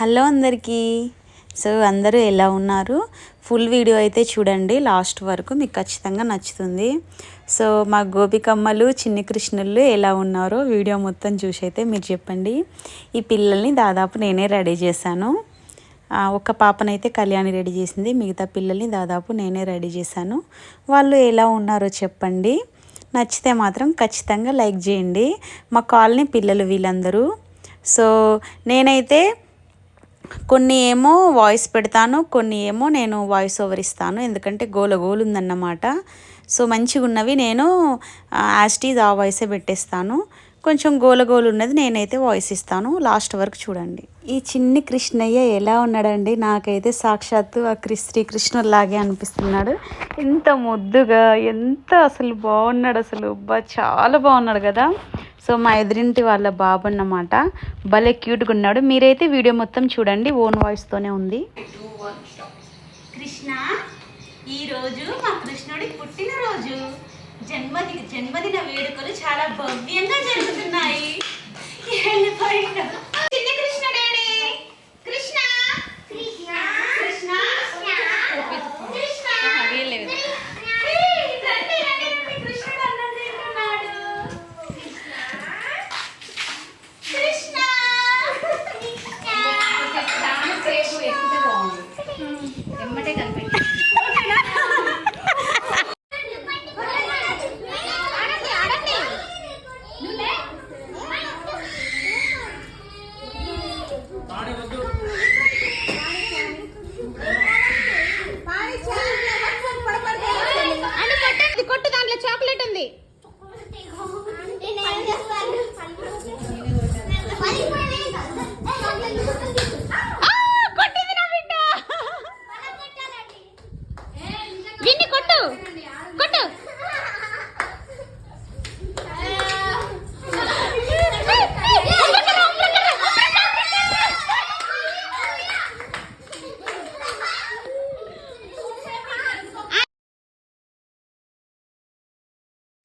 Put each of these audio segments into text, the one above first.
Hello అందరికీ. So అందరూ ఎలా ఉన్నారు? ఫుల్ వీడియో అయితే చూడండి. లాస్ట్ వరకు మీకు ఖచ్చితంగా నచ్చుతుంది. సో మా గోపికమ్మలు చిన్ని కృష్ణులు ఎలా ఉన్నారో వీడియో మొత్తం చూసి అయితే మీరు చెప్పండి. ఈ పిల్లల్ని దాదాపు నేనే రెడీ చేశాను. ఒక పాపనైతే కళ్యాణి రెడీ చేసింది. మిగతా పిల్లల్ని దాదాపు నేనే రెడీ చేశాను. వాళ్ళు ఎలా ఉన్నారో చెప్పండి. నచ్చితే మాత్రం ఖచ్చితంగా లైక్ చేయండి. మా కాలనీ పిల్లలు వీళ్ళందరూ. సో నేనైతే కొన్ని ఏమో వాయిస్ పెడతాను కొన్ని ఏమో నేను వాయిస్ ఓవర్ ఇస్తాను. ఎందుకంటే గోల గోలు ఉందన్నమాట సో మంచిగా ఉన్నవి నేను యాస్టీజ్ ఆ వాయిసే పెట్టేస్తాను. కొంచెం గోల గోలు ఉన్నది నేనైతే వాయిస్ ఇస్తాను. లాస్ట్ వరకు చూడండి. ఈ చిన్ని కృష్ణయ్య ఎలా ఉన్నాడండి? నాకైతే సాక్షాత్తు ఆ కృ శ్రీకృష్ణులాగే అనిపిస్తున్నాడు. ఎంత ముద్దుగా ఎంత అసలు బాగున్నాడు అసలు బా చాలా బాగున్నాడు కదా. సో మా ఎదురింటి వాళ్ళ బాబు అన్నమాట. భలే క్యూట్గా ఉన్నాడు. మీరైతే వీడియో మొత్తం చూడండి. ఓన్ వాయిస్తోనే ఉంది. కృష్ణ ఈరోజు మా కృష్ణుడి పుట్టినరోజు. జన్మది జన్మదిన వేడుకలు చాలా భవ్యంగా జరుగుతున్నాయి. వెళ్ళిపోయినా చిన్న కృష్ణుడేడి? కృష్ణ కృష్ణ కృష్ణ ఏయ్, రండి, రండి, రండి. కృష్ణుడు అన్నం తింటున్నాడు. కృష్ణ ఎమ్మటే కలిపి కొట్టు దాంట్లో ఉంది. కొట్టింది నా బిడ్డ. విన్ని కొట్టు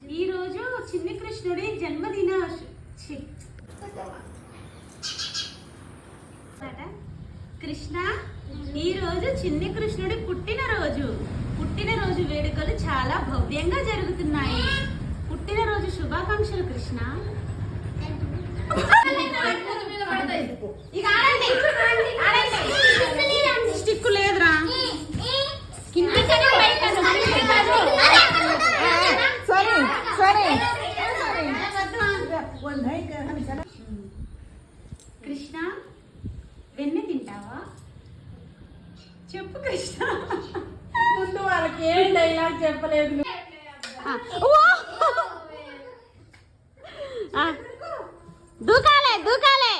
ఈ రోజు చిన్ని కృష్ణుడి జన్మదిన ఛీ. అట, కృష్ణ ఈ రోజు చిన్ని కృష్ణుడి పుట్టినరోజు. పుట్టినరోజు వేడుకలు చాలా భవ్యంగా జరుగుతున్నాయి. పుట్టినరోజు శుభాకాంక్షలు కృష్ణ. ఇక డైలాగ్ చెప్పలేదు దూకాలే దూకాలే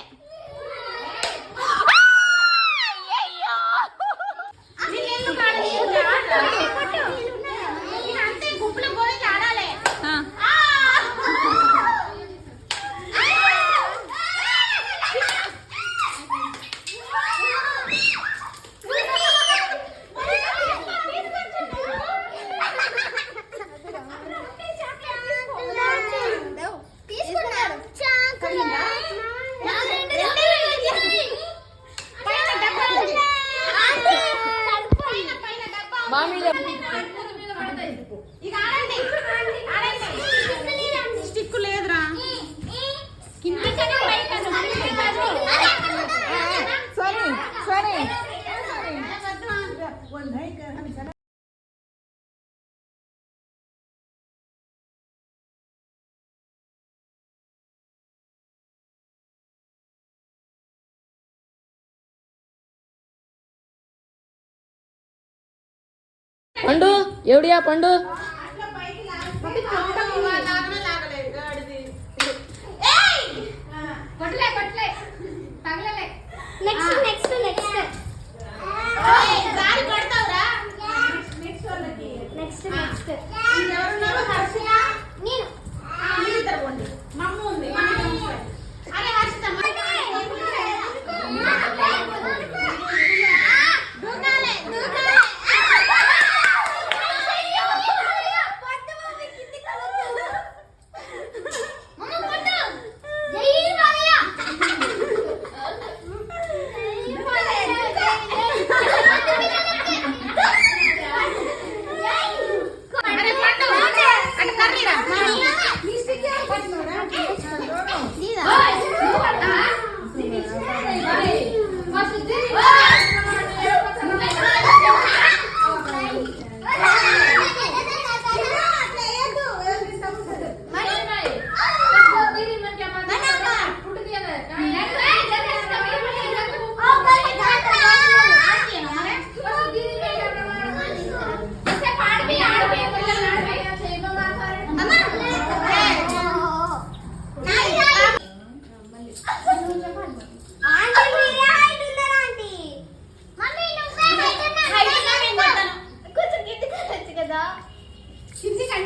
పండు ఎవడియా పండు? నెక్స్ట్ నెక్స్ట్ నెక్స్ట్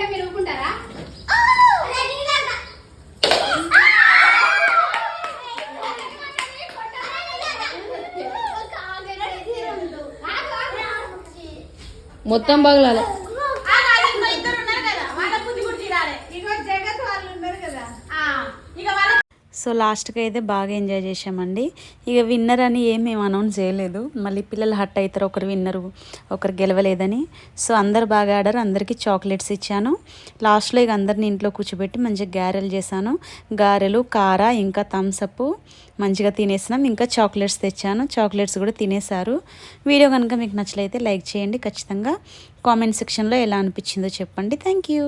మీరు ఊరుకుంటారా? మొత్తం పగలాలి ఇద్దరు ఉన్నారు కదా వాళ్ళ బుద్ధి కూడా తీరాలి ఇగో జగత్ వాళ్ళు ఉన్నారు కదా ఆ, ఇక వాళ్ళ సో లాస్ట్కి అయితే బాగా ఎంజాయ్ చేసామండి ఇక విన్నర్ అని ఏం మేము అనౌన్స్ చేయలేదు. మళ్ళీ పిల్లలు హట్ అవుతారు ఒకరు విన్నరు ఒకరు గెలవలేదని. సో అందరు బాగా ఆడారు అందరికీ చాక్లెట్స్ ఇచ్చాను. లాస్ట్లో ఇక అందరిని ఇంట్లో కూర్చోబెట్టి మంచిగా గారెలు చేశాను. గారెలు కార ఇంకా థమ్సప్ మంచిగా తినేసినాం. ఇంకా చాక్లెట్స్ తెచ్చాను. చాక్లెట్స్ కూడా తినేశారు. వీడియో కనుక మీకు నచ్చలైతే లైక్ చేయండి. ఖచ్చితంగా కామెంట్ సెక్షన్లో ఎలా అనిపించిందో చెప్పండి. Thank you